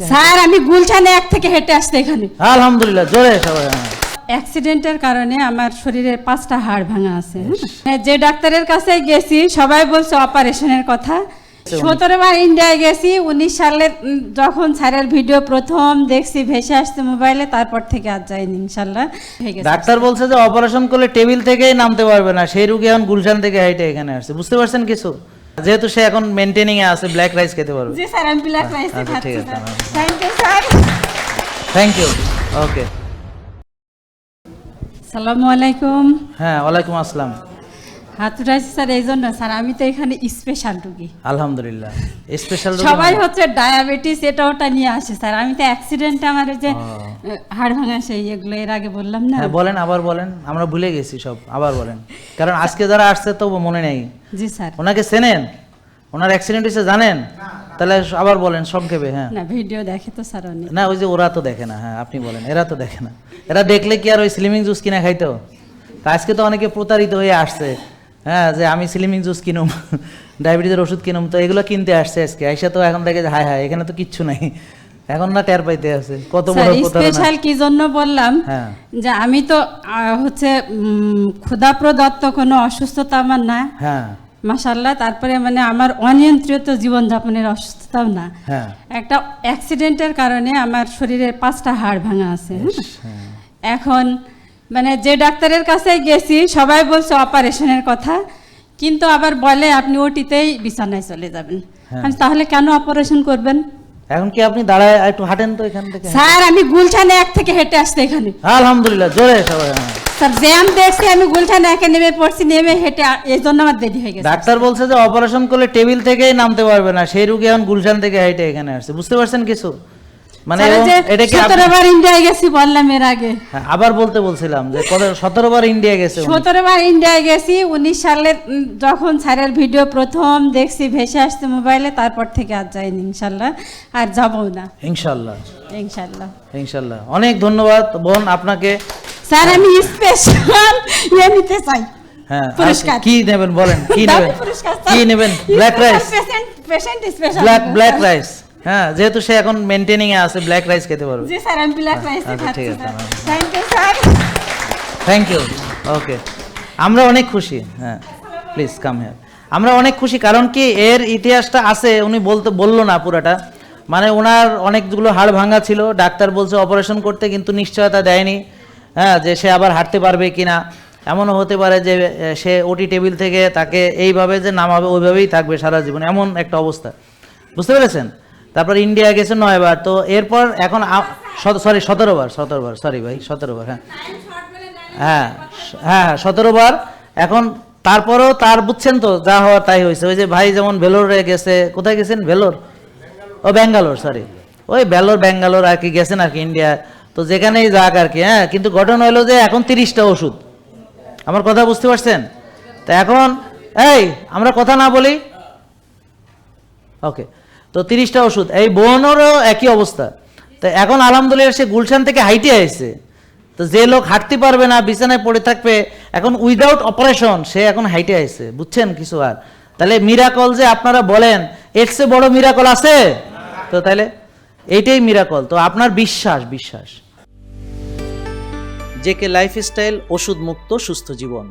Sir আমি গুলশানে এক থেকে হেঁটে আসতে এখানে। আলহামদুলিল্লাহ জোরে সবাই হ্যাঁ। অ্যাক্সিডেন্টের কারণে আমার শরীরের পাঁচটা হাড় ভাঙা আছে হ্যাঁ, যে ডাক্তারের কাছে গেছি সবাই বলছে অপারেশনের কথা। সতেরো বার ইন্ডিয়ায় গেছি উনিশ সালে যখন স্যারের ভিডিও প্রথম দেখছি ভেসে আসছে মোবাইলে তারপর থেকে আর যাইনি ইনশাল্লাহ। ডাক্তার বলছে যে অপারেশন করলে টেবিল থেকেই নামতে পারবে না। সেই রুগী এখন গুলশান থেকে হাইটে এখানে আসছে। বুঝতে পারছেন কিছু? যেহেতু সে এখন মেনটেনিং এ আছে ব্ল্যাক রাইস খেতে পারবে। জি স্যার আমি ব্ল্যাক রাইস আচ্ছা, খাচ্ছি ঠিক আছে। Thank you sir thank you okay আসসালামু আলাইকুম। হ্যাঁ ওয়ালাইকুম আসসালাম। স্যার এই জন্য স্যার আমি তো এখানে স্পেশাল রুগী। আলহামদুলিল্লাহ। স্পেশাল সবাই হচ্ছে ডায়াবেটিস এটা ওটা নিয়ে আসে স্যার। আমি তো অ্যাক্সিডেন্টে আমার যে হাড় ভাঙা সেই এগুলো এর আগে বললাম না? হ্যাঁ বলেন আবার বলেন। আমরা ভুলে গেছি সব আবার বলেন। কারণ আজকে যারা আসছে তো মনে নেই। জি স্যার। ওনাকে চেনেন? ওনার অ্যাক্সিডেন্ট হয়েছে জানেন? তাহলে আবার বলেন সংক্ষেপে হ্যাঁ। না ভিডিও দেখে তো স্যার অনেক না ওই যে ওরা তো দেখে না হ্যাঁ আপনি বলেন এরা তো দেখে না। এরা দেখলে কি আর ওই স্লিমিং জুস কিনা খাইতো? আজকে তো অনেকে প্রতারিত হয়ে আসছে। হ্যাঁ যে আমি স্লিমিং জুস কিনুম ডায়াবেটিসের ওষুধ কিনুম তো এগুলো কিনতে আসছে আজকে। আইসা তো এখন দেখে হায় হায় এখানে তো কিচ্ছু নাই। এখন না টের পাইতে আছে কত বড় স্পেশাল কি জন্য বললাম? হ্যাঁ। যে আমি তো হচ্ছে উম, ক্ষুধাপ্রদত্ত কোনো অসুস্থতা আমার না। হ্যাঁ। মাসাল্লাহ তারপরে মানে আমার অনিয়ন্ত্রিত জীবনযাপনের অসুস্থতাও না। হ্যাঁ। একটা অ্যাক্সিডেন্টের কারণে আমার শরীরের পাঁচটা হাড় ভাঙা আছে? হ্যাঁ। এখন মানে যে ডাক্তারের কাছে গেছি সবাই বলছে অপারেশনের কথা কিন্তু আবার বলে আপনি ওটিতেই বিছানায় চলে যাবেন। হ্যাঁ। তাহলে কেন অপারেশন করবেন? এখন কি আপনি দাঁড়ায় একটু হাঁটেন তো এখান থেকে? স্যার আমি গুলশানে এক থেকে হেঁটে আসতে এখানে। আলহামদুলিল্লাহ জোরে সবাই। স্যার জ্যাম দেখছি আমি গুলশানে একে নেমে পড়ছি নেমে হেঁটে এই জন্য আমার দেরি হয়ে গেছে। ডাক্তার বলছে যে অপারেশন করলে টেবিল থেকেই নামতে পারবে না সেই রুগী এখন গুলশান থেকে হেঁটে এখানে আসছে বুঝতে পারছেন কিছু? মানে এটা কি বার গেছি বললাম এর আগে। হ্যাঁ, আবার বলতে বলছিলাম যে কত সতেরো বার ইন্ডিয়া গেছে উনি। সতেরো বার ইন্ডিয়ায় গেছি উনিশ সালে যখন স্যারের ভিডিও প্রথম দেখছি ভেসে আসছে মোবাইলে তারপর থেকে আর যাইনি আর যাব না। অনেক ধন্যবাদ বোন আপনাকে। স্যার আমি স্পেশাল ইয়ে নিতে চাই। হ্যাঁ কি নেবেন বলেন? কি নেবেন? কি নেবেন? Black rice patient special black black rice হ্যাঁ যেহেতু সে এখন মেনটেনিং এ আছে ব্ল্যাক রাইস খেতে পারবে। জি স্যার আমি ব্ল্যাক রাইস আচ্ছা, খাচ্ছি ঠিক আছে, thank you sir. Thank you okay আমরা অনেক খুশি হ্যাঁ প্লিজ কাম হেয়ার আমরা অনেক খুশি কারণ কি এর ইতিহাসটা আছে উনি বলতে বলল না পুরাটা। মানে ওনার অনেকগুলো হাড় ভাঙা ছিল ডাক্তার বলছে অপারেশন করতে কিন্তু নিশ্চয়তা দেয়নি হ্যাঁ যে সে আবার হাঁটতে পারবে কিনা। এমনও হতে পারে যে সে ওটি টেবিল থেকে তাকে এইভাবে যে নামাবে ওইভাবেই থাকবে সারা জীবন এমন একটা অবস্থা। বুঝতে পেরেছেন? তারপর ইন্ডিয়া গেছে নয়বার, তো এরপর এখন সরি সতেরো বার সতেরো বার সরি ভাই সতেরো বার হ্যাঁ হ্যাঁ হ্যাঁ সতেরো বার এখন তারপরেও তার বুঝছেন তো, যা হওয়ার তাই হয়েছে। ওই যে ভাই যেমন ভেলোরে গেছে, কোথায় গেছেন? ভেলোর? ও ব্যাঙ্গালোর সরি ওই ভেলোর, ব্যাঙ্গালোর আর কি গেছেন আর কি ইন্ডিয়া। তো যেখানেই যাক আর কি হ্যাঁ কিন্তু ঘটনা হলো যে এখন তিরিশটা ওষুধ। আমার কথা বুঝতে পারছেন? তা এখন, এই, আমরা কথা না বলি? ওকে। তো তিরিশটা ওষুধ। এই বোনেরও একই অবস্থা। তো এখন আলহামদুলিল্লাহ সে গুলশান থেকে হাইটে আসছে তো যে লোক হাঁটতে পারবে না, বিছানায় পড়ে থাকবে, এখন উইদাউট অপারেশন সে এখন হাইটে আসছে বুঝছেন কিছু আর? তাহলে মিরাকল যে আপনারা বলেন, এর চেয়ে বড় মিরাকল আছে? তো তাহলে এইটাই মিরাকল তো আপনার বিশ্বাস বিশ্বাস। জেকে লাইফস্টাইল ওষুধ মুক্ত সুস্থ জীবন।